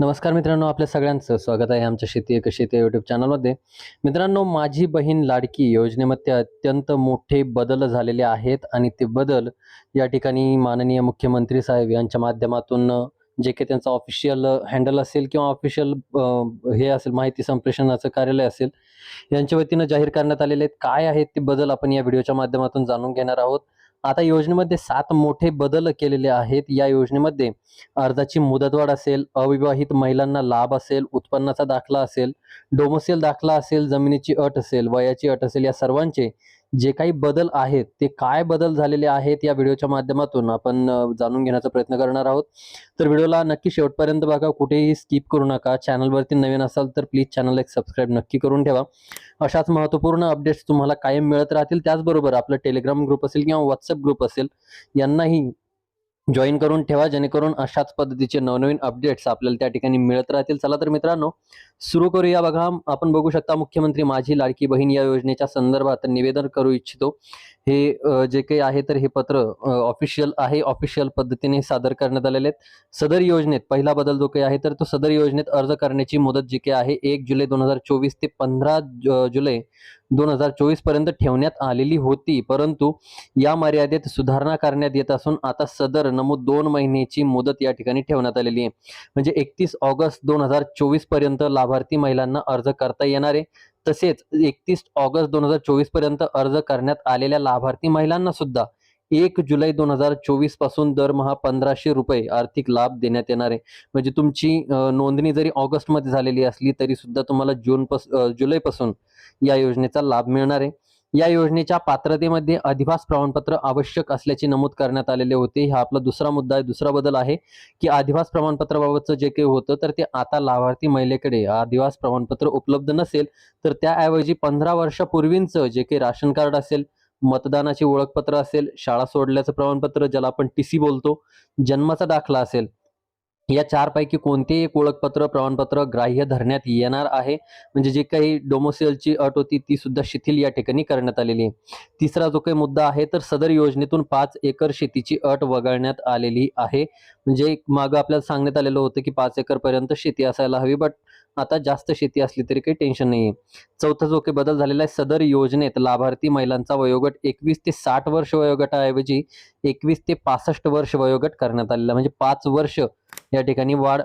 नमस्कार मित्रांनो आपल्या सगळ्यांचं स्वागत आहे आमच्या शेती एक शेती युट्यूब चॅनलमध्ये मित्रांनो माझी बहीण लाडकी योजनेमध्ये अत्यंत मोठे बदल झालेले आहेत आणि ते बदल या ठिकाणी माननीय मुख्यमंत्री साहेब यांच्या माध्यमातून जे काही त्यांचं ऑफिशियल हँडल असेल किंवा ऑफिशियल हे असेल माहिती संप्रेषणाचं कार्यालय असेल यांच्या वतीनं जाहीर करण्यात आलेले आहेत. काय आहेत ते बदल आपण या व्हिडिओच्या माध्यमातून जाणून घेणार आहोत. आता योजनेमध्ये सात मोठे बदल केलेले आहेत. या योजनेमध्ये अर्जाची मुदतवाढ असेल अविवाहित महिलांना लाभ असेल उत्पन्नाचा दाखला असेल डोमोसेल दाखला असेल जमिनीची अट असेल वयाची अट असेल या सर्वांचे जे काही बदल आहेत ते काय बदल झालेले आहेत या व्हिडिओच्या माध्यमातून आपण जाणून घेण्याचा प्रयत्न करणार आहोत. तर व्हिडिओला नक्की शेवटपर्यंत बघा कुठेही स्किप करू नका. चॅनलवरती नवीन असाल तर प्लीज चॅनलला एक सबस्क्राईब नक्की करून ठेवा. अशाच महत्त्वपूर्ण अपडेट्स तुम्हाला कायम मिळत राहतील. त्याचबरोबर आपलं टेलिग्राम ग्रुप असेल किंवा व्हॉट्सअप ग्रुप असेल यांनाही जॉईन करून ठेवा जेणेकरून अशाच पद्धतीचे नवनवीन अपडेट्स आपल्याला त्या ठिकाणी मिळत राहतील. चला तर मित्रांनो सुरू करूया बघा. आपण बघू शकता मुख्यमंत्री माझी लाडकी बहीण या योजनेच्या संदर्भात निवेदन करू इच्छितो. हे जे काही आहे तर हे पत्र ऑफिशियल आहे. ऑफिशियल पद्धतीने सादर करण्यात आलेले आहेत. सदर योजनेत पहिला बदल जो काही आहे तर तो सदर योजनेत अर्ज करण्याची मुदत जी काही आहे एक जुलै दोन हजार चोवीस ते पंधरा जुलै दोन हजार चोवीसपर्यंत ठेवण्यात आलेली होती. परंतु या मर्यादेत सुधारणा करण्यात येत असून आता सदर नमूद दोन महिन्याची मुदत या ठिकाणी ठेवण्यात आलेली आहे. म्हणजे एकतीस ऑगस्ट दोन हजार चोवीसपर्यंत लाभार्थी महिलांना अर्ज करता येणार आहे. तसेच एकतीस ऑगस्ट दोन हजार चोवीसपर्यंत अर्ज करण्यात आलेल्या लाभार्थी महिलांना सुद्धा एक जुलै दोन हजार चोवीसपासून दरमहा पंधराशे रुपये आर्थिक लाभ देण्यात येणार आहे. म्हणजे तुमची नोंदणी जरी ऑगस्टमध्ये झालेली असली तरी सुद्धा तुम्हाला जून पास जुलैपासून या योजनेचा लाभ मिळणार आहे. या योजनेच्या पात्रतेमध्ये अधिवास प्रमाणपत्र आवश्यक असल्याचे नमूद करण्यात आलेले होते. हा आपला दुसरा मुद्दा आहे. दुसरा बदल आहे की अधिवास प्रमाणपत्राबाबतचं जे काही होतं तर ते आता लाभार्थी महिलेकडे अधिवास प्रमाणपत्र उपलब्ध नसेल तर त्याऐवजी पंधरा वर्षापूर्वींचं जे काही राशन कार्ड असेल मतदानाचे ओळखपत्र असेल शाळा सोडल्याचं प्रमाणपत्र ज्याला आपण टी सी बोलतो जन्माचा दाखला असेल या चारपैकी कोणतेही एक ओळखपत्र प्रमाणपत्र ग्राह्य धरण्यात येणार आहे. म्हणजे जे काही डोमोसेलची अट होती ती सुद्धा शिथिल या ठिकाणी करण्यात आलेली आहे. तिसरा जो काही मुद्दा आहे तर सदर योजनेतून पाच एकर शेतीची अट वगळण्यात आलेली आहे. म्हणजे मागं आपल्याला सांगण्यात आलेलं होतं की पाच एकर पर्यंत शेती असायला हवी बट आता जास्त शेती असली तरी काही टेन्शन नाहीये. चौथा जो काही बदल झालेला आहे सदर योजनेत लाभार्थी महिलांचा वयोगट एकवीस ते साठ वर्ष वयोगटाऐवजी एकवीस ते पासष्ट वर्ष वयोगट करण्यात आलेला म्हणजे पाच वर्ष या ठिकाणी वाढ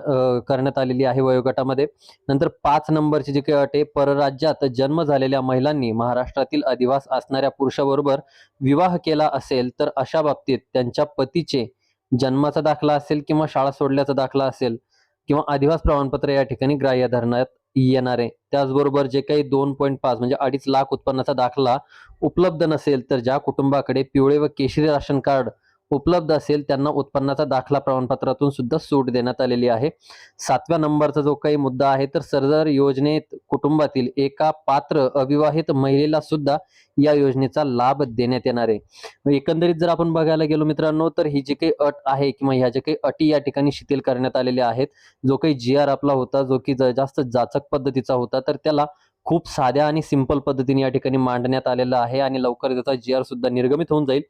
करण्यात आलेली आहे वयोगटामध्ये. नंतर पाच नंबरची जी काही अट आहे परराज्यात जन्म झालेल्या महिलांनी महाराष्ट्रातील अधिवास असणाऱ्या पुरुषाबरोबर विवाह केला असेल तर अशा बाबतीत त्यांच्या पतीचे जन्माचा दाखला असेल किंवा शाळा सोडल्याचा दाखला असेल किंवा अधिवास प्रमाणपत्र या ठिकाणी ग्राह्य धरण्यात येणार आहे. त्याचबरोबर जे काही दोन पॉईंट पाच म्हणजे अडीच लाख उत्पन्नाचा दाखला उपलब्ध नसेल तर ज्या कुटुंबाकडे पिवळे व केशरी राशन कार्ड उपलब्ध असेल त्यांना उत्पन्नाचा दाखला प्रमाणपत्रातून सुद्धा सूट देण्यात आलेली आहे. सातव्या नंबरचा जो काही मुद्दा आहे तर सरदार योजनेत कुटुंबातील एका पात्र अविवाहित महिलेला सुद्धा या योजनेचा लाभ देण्यात येणार आहे. एकंदरीत जर आपण बघायला गेलो मित्रांनो तर ही जी काही अट आहे किंवा ह्या ज्या काही अटी या ठिकाणी शिथिल करण्यात आलेल्या आहेत जो काही जी आर आपला होता जो की ज- जास्त जाचक पद्धतीचा होता तर त्याला खूप साध्या आणि सिंपल पद्धतीने या ठिकाणी मांडण्यात आलेलं आहे आणि लवकर त्याचा जी आर सुद्धा निर्गमित होऊन जाईल.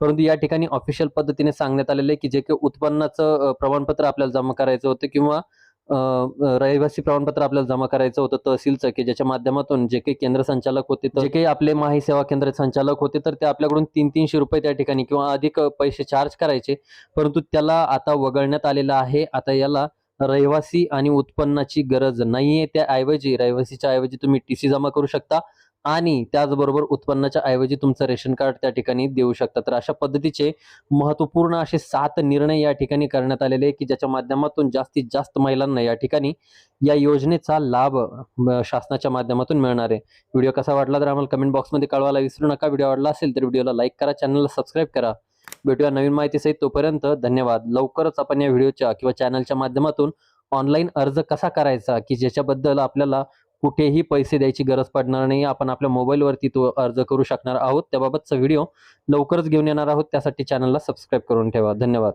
परंतु या ठिकाणी ऑफिशियल पद्धतीने सांगण्यात आलेलं आहे की जे काही उत्पन्नाचं प्रमाणपत्र आपल्याला जमा करायचं होतं किंवा रहिवासी प्रमाणपत्र आपल्याला जमा करायचं होतं तहसीलचं की ज्याच्या माध्यमातून जे काही केंद्र संचालक होते तर जे काही आपले माही सेवा केंद्र संचालक होते तर ते आपल्याकडून तीन तीनशे रुपये त्या ठिकाणी किंवा अधिक पैसे चार्ज करायचे. परंतु त्याला आता वगळण्यात आलेलं आहे. आता याला रहिवासी आणि उत्पन्नाची गरज नाहीये. त्याऐवजी रहिवासीच्या ऐवजी तुम्ही टी सी जमा करू शकता. आणि त्याचबरोबर उत्पन्नाच्या ऐवजी तुमचं रेशन कार्ड त्या ठिकाणी देऊ शकता. तर अशा पद्धतीचे महत्त्वपूर्ण असे सात निर्णय या ठिकाणी करण्यात आलेले आहे की ज्याच्या माध्यमातून जास्तीत जास्त महिलांना या ठिकाणी या योजनेचा लाभ शासनाच्या माध्यमातून मिळणार आहे. व्हिडिओ कसा वाटला तर आम्हाला कमेंट बॉक्समध्ये कळवायला विसरू नका. व्हिडिओ आवडला असेल तर व्हिडिओला लाईक करा चॅनलला सबस्क्राईब करा. भेटूया नवीन माहितीसहित तोपर्यंत धन्यवाद. लवकरच आपण या व्हिडिओच्या किंवा चॅनलच्या माध्यमातून ऑनलाईन अर्ज कसा करायचा की ज्याच्याबद्दल आपल्याला कुठेही पैसे द्यायची गरज पडणार नाही. आपण आपल्या मोबाईलवरती तो अर्ज करू शकणार आहोत. त्याबाबतचा व्हिडिओ लवकरच घेऊन येणार आहोत. त्यासाठी चॅनलला सबस्क्राईब करून ठेवा. धन्यवाद.